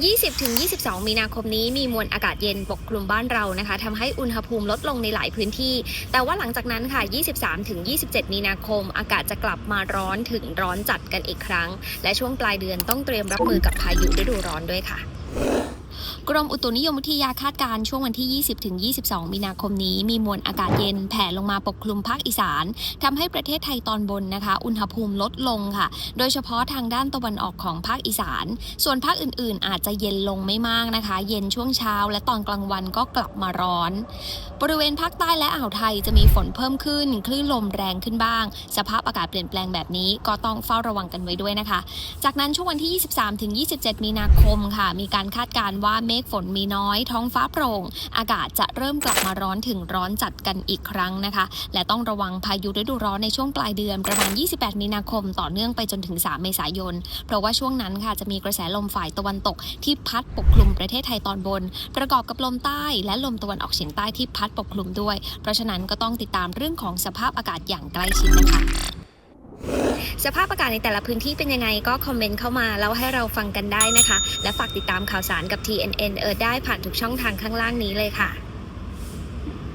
20-22 มีนาคมนี้มีมวลอากาศเย็นปกคลุมบ้านเรานะคะทำให้อุณหภูมิลดลงในหลายพื้นที่ แต่ว่าหลังจากนั้นค่ะ 23-27 มีนาคม อากาศจะกลับมาร้อนถึงร้อนจัดกันอีกครั้ง และช่วงปลายเดือนต้องเตรียมรับมือกับพายุฤดูร้อนด้วยค่ะ กรมอุตุนิยมวิทยาคาดการณ์ช่วงวันที่ 20-22 มีนาคมนี้ มีมวลอากาศเย็นแผ่ลงมาปกคลุมภาคอีสานทำให้ประเทศไทยตอนบนนะคะ อุณหภูมิลดลงค่ะ โดยเฉพาะทางด้านตะวันออกของภาคอีสาน ส่วนภาคอื่นๆ อาจจะเย็นลงไม่มากนะคะ เย็นช่วงเช้า และตอนกลางวันก็กลับมาร้อน บริเวณภาคใต้และอ่าวไทยจะมีฝนเพิ่มขึ้น คลื่นลมแรงขึ้นบ้าง สภาพอากาศเปลี่ยนแปลงแบบนี้ก็ต้องเฝ้าระวังกันไว้ด้วยนะคะ จากนั้นช่วงวันที่ 23-27 มีนาคมค่ะ มีการคาดการณ์ว่าเมฆฝนมีน้อย ท้องฟ้าโปร่ง อากาศจะเริ่มกลับมาร้อนถึงร้อนจัดกันอีกครั้งนะคะ และต้องระวังพายุฤดูร้อนในช่วงปลายเดือนประมาณ 28 มีนาคม ต่อเนื่องไปจนถึง 3 เมษายน เพราะว่าช่วงนั้นค่ะจะมีกระแสลมฝ่ายตะวันตกที่พัดปกคลุมประเทศไทยตอนบน ประกอบกับลมใต้และลมตะวันออกเฉียงใต้ที่พัดปกคลุมด้วย เพราะฉะนั้นก็ต้องติดตามเรื่องของสภาพอากาศอย่างใกล้ชิดนะคะ สภาพอากาศในแต่ละพื้นที่เป็นยังไงก็คอมเมนต์เข้ามาแล้วให้เราฟังกันได้นะคะ และฝากติดตามข่าวสารกับ TNN เออได้ผ่านทุกช่องทางข้างล่างนี้เลยค่ะ